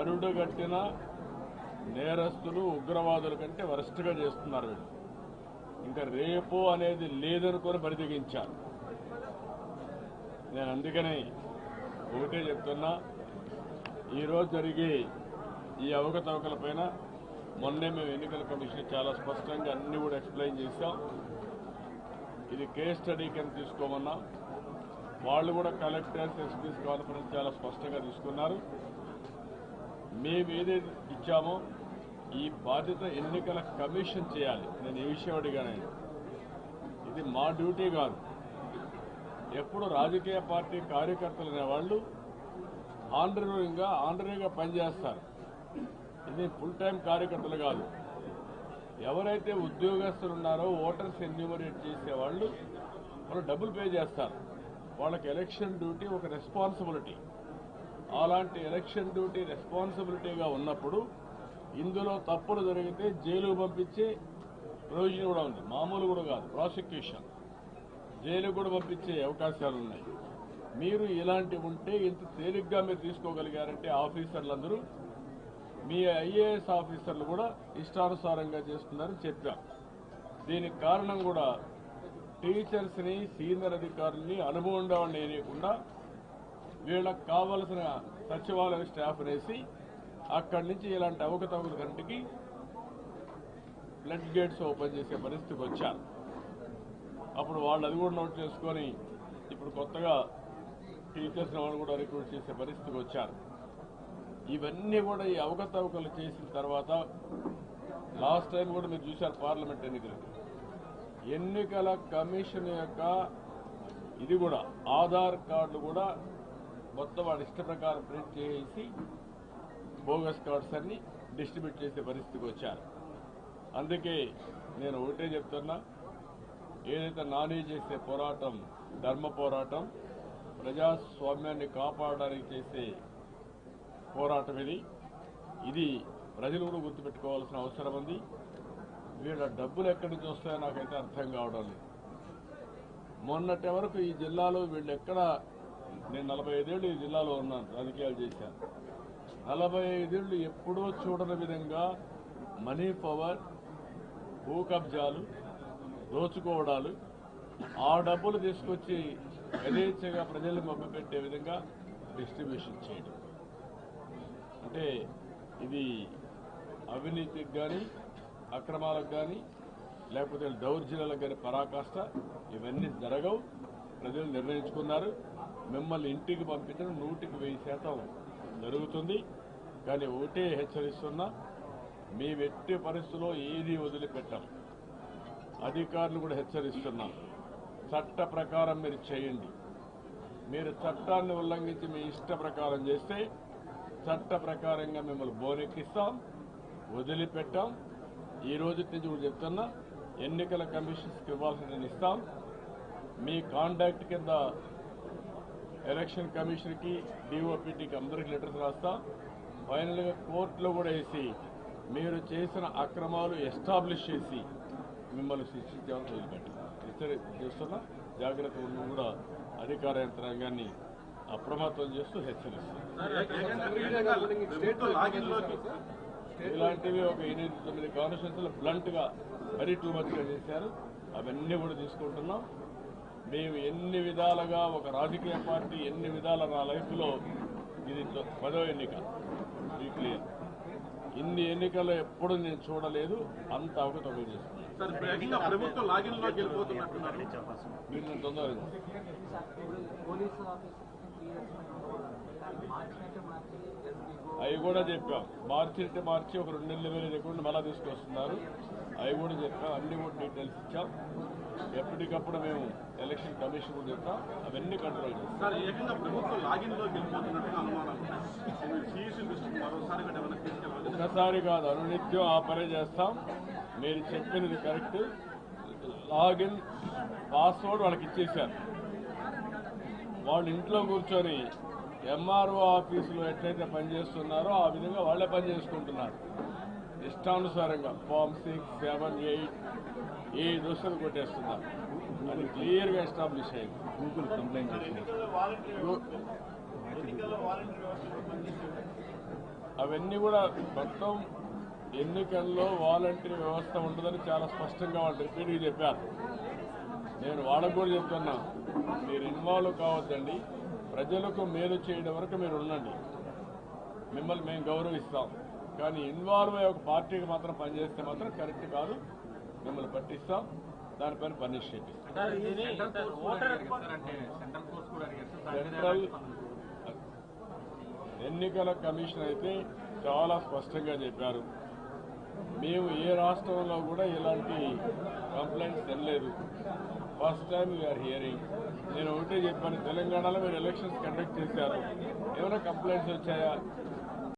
కరుడుగట్టిన నేరస్తులు ఉగ్రవాదుల కంటే వరస్ట్గా చేస్తున్నారు వీళ్ళు. ఇంకా రేపు అనేది లేదనుకొని బరిదిగించారు. నేను అందుకని ఒకటే చెప్తున్నా ఈరోజు జరిగే ఈ అవకతవకల పైన మొన్నే మేము ఎన్నికల కమిషన్ చాలా స్పష్టంగా అన్ని కూడా ఎక్స్ప్లెయిన్ చేశాం. ఇది కేస్ స్టడీ కింద తీసుకోమన్నా. వాళ్ళు కూడా కలెక్టర్స్ ఎస్పీస్ కాన్ఫరెన్స్ చాలా స్పష్టంగా తీసుకున్నారు. మేము ఏదైతే ఇచ్చామో ఈ బాధ్యత ఎన్నికల కమిషన్ చేయాలి. నేను ఈ విషయం అడిగాను? ఇది మా డ్యూటీ కాదు. ఎప్పుడు రాజకీయ పార్టీ కార్యకర్తలు అనేవాళ్ళు ఆంధ్రంగా ఆంధ్రగా పనిచేస్తారు. ఇది ఫుల్ టైం కార్యకర్తలు కాదు. ఎవరైతే ఉద్యోగస్తులు ఉన్నారో ఓటర్స్ ఎన్యూమరేట్ చేసేవాళ్ళు వాళ్ళు డబ్బులు పే చేస్తారు. వాళ్ళకి ఎలక్షన్ డ్యూటీ ఒక రెస్పాన్సిబిలిటీ. అలాంటి ఎలక్షన్ డ్యూటీ రెస్పాన్సిబిలిటీగా ఉన్నప్పుడు ఇందులో తప్పులు జరిగితే జైలుకు పంపించే ప్రొవిజన్ కూడా ఉంది. మామూలు కూడా కాదు. ప్రాసిక్యూషన్. జైలుకు కూడా పంపించే అవకాశాలు ఉన్నాయి. మీరు ఇలాంటివి ఉంటే ఇంత తేలిగ్గా మీరు తీసుకోగలిగారంటే ఆఫీసర్లందరూ మీ ఐఏఎస్ ఆఫీసర్లు కూడా ఇష్టానుసారంగా చేస్తున్నారని చెప్పాం. దీనికి కారణం కూడా టీచర్స్ని సీనియర్ అధికారుల్ని అనుభవం ఉండేవాడిని లేకుండా వీళ్ళకి కావలసిన సచివాలయ స్టాఫ్ వేసి అక్కడి నుంచి ఇలాంటి అవకతవకల కంటికి బ్లడ్ గేట్స్ ఓపెన్ చేసే పరిస్థితికి వచ్చారు. అప్పుడు వాళ్ళు అది కూడా నోట్ చేసుకొని ఇప్పుడు కొత్తగా టీచర్స్ వాళ్ళు కూడా రిక్రూట్ చేసే పరిస్థితికి వచ్చారు. ఇవన్నీ కూడా ఈ అవకతవకలు చేసిన తర్వాత లాస్ట్ టైం కూడా మీరు చూశారు పార్లమెంట్ ఎన్నికలు. ఎన్నికల కమిషన్ యొక్క ఇది కూడా ఆధార్ కార్డులు కూడా మొత్తం వాడి ఇష్ట ప్రకారం ప్రింట్ చేసి బోగస్ కార్డ్స్ అన్ని డిస్ట్రిబ్యూట్ చేసే పరిస్థితికి వచ్చారు. అందుకే నేను ఒకటే చెప్తున్నా ఏదైతే నాని చేసే పోరాటం ధర్మ పోరాటం ప్రజాస్వామ్యాన్ని కాపాడడానికి చేసే పోరాటం ఇది. ఇది ప్రజలు కూడా గుర్తుపెట్టుకోవాల్సిన అవసరం ఉంది. వీళ్ళ డబ్బులు ఎక్కడి నుంచి వస్తాయో నాకైతే అర్థం కావడం లేదు. మొన్నటి వరకు ఈ జిల్లాలో వీళ్ళు ఎక్కడ నేను నలభై ఐదేళ్ళు ఈ జిల్లాలో ఉన్నాను రాజకీయాలు చేశాను. నలభై ఐదేళ్ళు ఎప్పుడూ చూడని విధంగా మనీ పవర్ భూ కబ్జాలు దోచుకోవడాలు ఆ డబ్బులు తీసుకొచ్చి యథేచ్ఛగా ప్రజల్ని మభ్యపెట్టే విధంగా డిస్ట్రిబ్యూషన్ చేయడం అంటే ఇది అవినీతికి కానీ అక్రమాలకు కానీ లేకపోతే దౌర్జన్యాలకు కానీ పరాకాష్ట ఇవన్నీ జరగవు. ప్రజలు నిర్ణయించుకున్నారు. మిమ్మల్ని ఇంటికి పంపించడం నూటికి వెయ్యి శాతం జరుగుతుంది. కానీ ఒకటే హెచ్చరిస్తున్నా మీ ఎట్టి పరిస్థితిలో ఏది వదిలిపెట్టాం అధికారులు కూడా హెచ్చరిస్తున్నాం చట్ట ప్రకారం మీరు చేయండి. మీరు చట్టాన్ని ఉల్లంఘించి మీ ఇష్ట ప్రకారం చేస్తే చట్ట ప్రకారంగా మిమ్మల్ని బోరెక్కిస్తాం వదిలిపెట్టాం. ఈ రోజు నుంచి కూడా చెప్తున్నా ఎన్నికల కమిషన్స్కి ఇవ్వాల్సిన ఇస్తాం. మీ కాంటాక్ట్ కింద ఎలక్షన్ కమిషన్కి డిఓపిటీకి అందరికి లెటర్స్ రాస్తా. ఫైనల్గా కోర్టులో కూడా వేసి మీరు చేసిన అక్రమాలు ఎస్టాబ్లిష్ చేసి మిమ్మల్ని శిక్షించాలని వదిలిపెట్టారు హెచ్చరి జాగ్రత్త ఉండి కూడా అధికార యంత్రాంగాన్ని అప్రమత్తం చేస్తూ హెచ్చరిస్తారు ఇలాంటివి ఒక ఎనిమిది తొమ్మిది కాన్స్టిట్యూన్సీలు బ్లంట్గా మరీ టూ మచ్గా చేశారు. అవన్నీ కూడా తీసుకుంటున్నాం. మేము ఎన్ని విధాలుగా ఒక రాజకీయ పార్టీ ఎన్ని విధాల నా లైఫ్లో ఇది పదో ఎన్నిక. క్లియర్ ఇన్ని ఎన్నికలు ఎప్పుడు నేను చూడలేదు అంత అవకతవకలు చేస్తున్నాను సార్ ఇప్పుడు ఏకంగా ప్రభుత్వం లాగిన్లోకి వెళ్ళిపోతున్నట్టున్నారు. మీరు నేను తొందరగా అవి కూడా చెప్పాం. మార్చి మార్చి ఒక రెండు నెలల వేల అకౌంట్ మళ్ళా తీసుకొస్తున్నారు. అవి కూడా చెప్పాం. అన్ని కూడా డీటెయిల్స్ ఇచ్చాం. ఎప్పటికప్పుడు మేము ఎలక్షన్ కమిషన్ కూడా చెప్తాం. అవన్నీ కంట్రోల్ చేస్తాం. ఒకసారి కాదు అనునిత్యం ఆ పని చేస్తాం. మీరు చెప్పినది కరెక్ట్. లాగిన్ పాస్వర్డ్ వాళ్ళకి ఇచ్చేశారు. వాళ్ళు ఇంట్లో కూర్చొని ఎంఆర్ఓ ఆఫీసులో ఎట్లయితే పనిచేస్తున్నారో ఆ విధంగా వాళ్ళే పని చేసుకుంటున్నారు. ఇష్టానుసారంగా ఫామ్ సిక్స్ సెవెన్ ఎయిట్ ఏ దోషలు కొట్టేస్తున్నారు. అది క్లియర్గా ఎస్టాబ్లిష్ అయింది. గూగుల్ కంప్లైంట్ అవన్నీ కూడా మొత్తం ఎన్నికల్లో వాలంటరీ వ్యవస్థ ఉంటుందని చాలా స్పష్టంగా వాళ్ళు రిపీట్గా చెప్పారు. నేను వాళ్ళకు కూడా చెప్తున్నా మీరు ఇన్వాల్వ్ కావద్దండి. ప్రజలకు మేలు చేయడం వరకు మీరు ఉండండి. మిమ్మల్ని మేము గౌరవిస్తాం. కానీ ఇన్వాల్వ్ అయ్యే ఒక పార్టీకి మాత్రం పనిచేస్తే మాత్రం కరెక్ట్ కాదు. మిమ్మల్ని పట్టిస్తాం. దానిపైన పనిష్ సెంట్రల్ స్పందన? ఎన్నికల కమిషన్ అయితే చాలా స్పష్టంగా చెప్పారు. మేము ఏ రాష్ట్రంలో కూడా ఇలాంటి కంప్లైంట్స్ తెనలేదు ఫస్ట్ టైం వీఆర్ హియరింగ్ నేను ఒకటే చెప్పాను తెలంగాణలో మీరు ఎలక్షన్స్ కండక్ట్ చేశారు. ఏమైనా కంప్లైంట్స్ వచ్చాయా?